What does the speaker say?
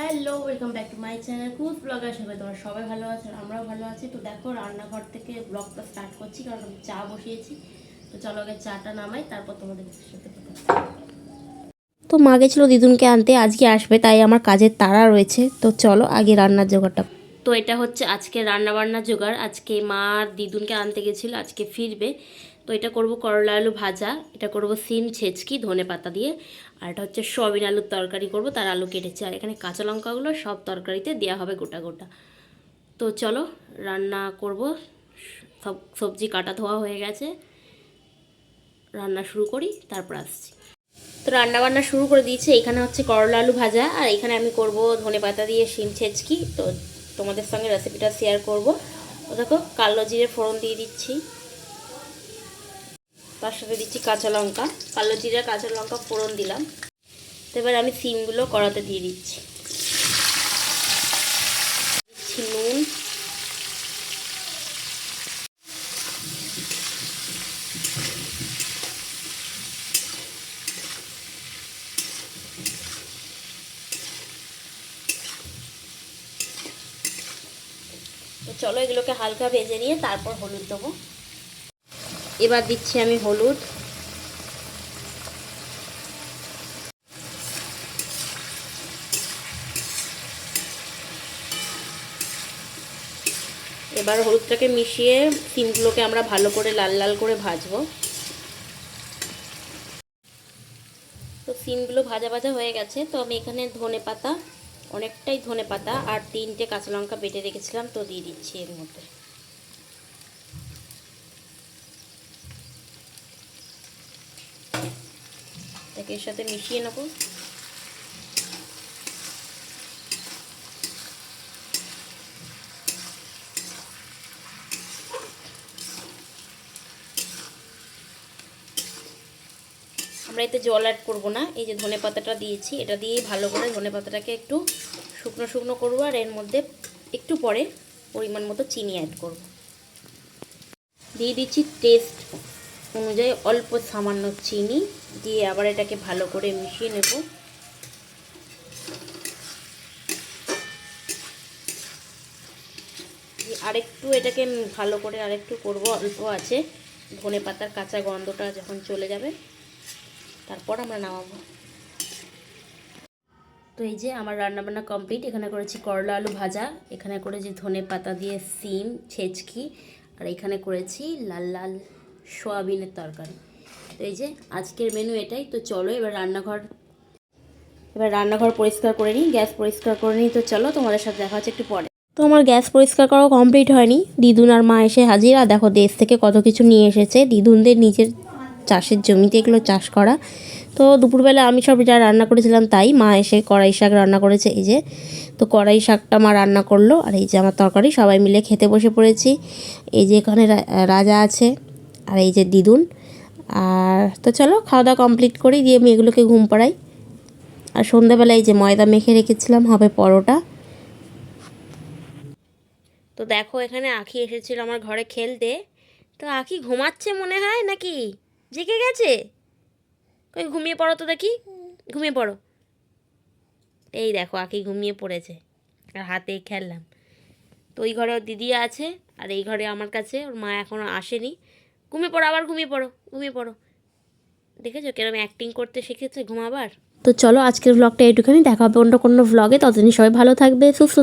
Hello welcome back to my channel কুজ blog আসবে তোমার সবাই ভালো আছে, আমরাও ভালো আছি। তো দেখো, রান্নাঘর থেকে ব্লগটা স্টার্ট করছি, কারণ আমি চা বসিয়েছি। তো চলো আগে চাটা নামাই, তারপর তোমাদের সাথে। তো মা গেছিল দিদুনকে আনতে, আজকে আসবে, তাই আমার কাজের তাড়া রয়েছে। তো চলো, আগে রান্নার জোগাড়টা তো এটা হচ্ছে আজকে রান্না বান্নার জোগাড়। আজকে মা আর দিদুনকে আনতে গেছিল, আজকে ফিরবে। তো এটা করব করলা আলু ভাজা, এটা করব সিম, ছেচকি, ধনে পাতা দিয়ে। আর এটা হচ্ছে সয়াবিন আলুর তরকারি করব, তার আলু কেটেছে। আর এখানে কাঁচা লঙ্কাগুলো সব তরকারিতে দেওয়া হবে গোটা গোটা। তো চলো, রান্না করব। সব সবজি কাটা ধোয়া হয়ে গেছে। রান্না শুরু করি, তারপর আসছি। তো রান্না বান্না শুরু করে দিয়েছি, এখানে হচ্ছে করলা আলু ভাজা। আর এখানে আমি করব ধনে পাতা দিয়ে শিম ছেচকি। তো তোমাদের সঙ্গে রেসিপিটা শেয়ার করব। দেখো, কালো জিরে ফোড়ন দিয়ে দিচ্ছি। তার সাথে দিচ্ছি কাঁচা লঙ্কা। কালো জিরে, কাঁচা লঙ্কা, ফোড়ন দিলাম। এবার আমি সিমগুলো কড়াতে দিয়ে দিচ্ছি। দিচ্ছি নুন তো চলো এগুলোকে হালকা ভেজে নিয়ে তারপর হলুদ দেবো। এবার দিচ্ছি আমি হলুদ। এবার হলুদটাকে মিশিয়ে সিমগুলোকে আমরা ভালো করে লাল লাল করে ভাজবো। তো সিমগুলো ভাজা ভাজা হয়ে গেছে, তো আমি এখানে ধনে পাতা অনেকটাই ধনে পাতা আর তিনটে কাঁচা লঙ্কা বেটে রেখেছিলাম, তো দিয়ে দিচ্ছি এর মধ্যে। এর সাথে মিশিয়ে নেব। আমরা এতে জল অ্যাড করব না। এই যে ধনে পাতাটা দিয়েছি, এটা দিয়েই ভালো করে ধনে পাতাটাকে একটু শুকনো শুকনো করব আর এর মধ্যে একটু পরে পরিমাণ মতো চিনি অ্যাড করব। দিয়ে দিচ্ছি টেস্ট অনুযায়ী অল্প সামান্য চিনি দিয়ে আবার এটাকে ভালো করে মিশিয়ে নেব। আরেকটু এটাকে ভালো করে আরেকটু করব, অল্প আছে। ধনে পাতার কাঁচা গন্ধটা যখন চলে যাবে তারপর আমরা নামাবো। তো এই যে আমার রান্নাবান্না কমপ্লিট, এখানে করেছি করলা আলু ভাজা, এখানে করেছি ধনে পাতা দিয়ে সিম, ছেচকি, আর এখানে করেছি লাল লাল সোয়াবিনের তরকারি। তো এই যে আজকের মেনু এটাই, তো চলো এবার রান্নাঘর এবার রান্নাঘর পরিষ্কার করে নিই, গ্যাস পরিষ্কার করে নিই, তো চলো তোমাদের সাথে দেখা হচ্ছে একটু পরে। তো আমার গ্যাস পরিষ্কার করা কমপ্লিট হয়নি, দিদুন আর মা এসে হাজির, আর দেখো দেশ থেকে কত কিছু নিয়ে এসেছে, দিদুনদের নিজের চাষের জমিতে এগুলো চাষ করা। তো দুপুরবেলা আমি সব যা রান্না করেছিলাম তাই মা এসে কড়াই শাক রান্না করেছে, এই যে। তো কড়াই শাকটা মা রান্না করল, আর এই যে আমার তরকারি, সবাই মিলে খেতে বসে পড়েছি। এই যে এখানে রাজা আছে, আর এই যে দিদুন। আর তো চলো খাওয়া দাওয়া কমপ্লিট করি, দিয়ে আমি এগুলোকে ঘুম পাড়াই। আর সন্ধ্যাবেলায় এই যে ময়দা মেখে রেখেছিলাম, হবে পরোটা। তো দেখো এখানে আখি এসেছিল আমার ঘরে খেলতে। তো আখি ঘুমাচ্ছে মনে হয় নাকি? জেগে গেছে? কই, ঘুমিয়ে পড়ো তো দেখি। ঘুমিয়ে পড়ো। এই দেখো আখি ঘুমিয়ে পড়েছে। আর হাতে খেললাম। তো ওই ঘরে ওর দিদি আছে, আর এই ঘরে আমার কাছে, ওর মা এখনও আসেনি। ঘুমিয়ে পড়ো, আবার ঘুমিয়ে পড়ো ঘুমিয়ে পড়ো। দেখেছ কিরম অ্যাক্টিং করতে শিখেছে ঘুমাবার? তো চলো আজকের ব্লগটা এইটুখানি। দেখা হবে অন্য কোনো ব্লগে ততদিন সবাই ভালো থাকবে, সুস্থ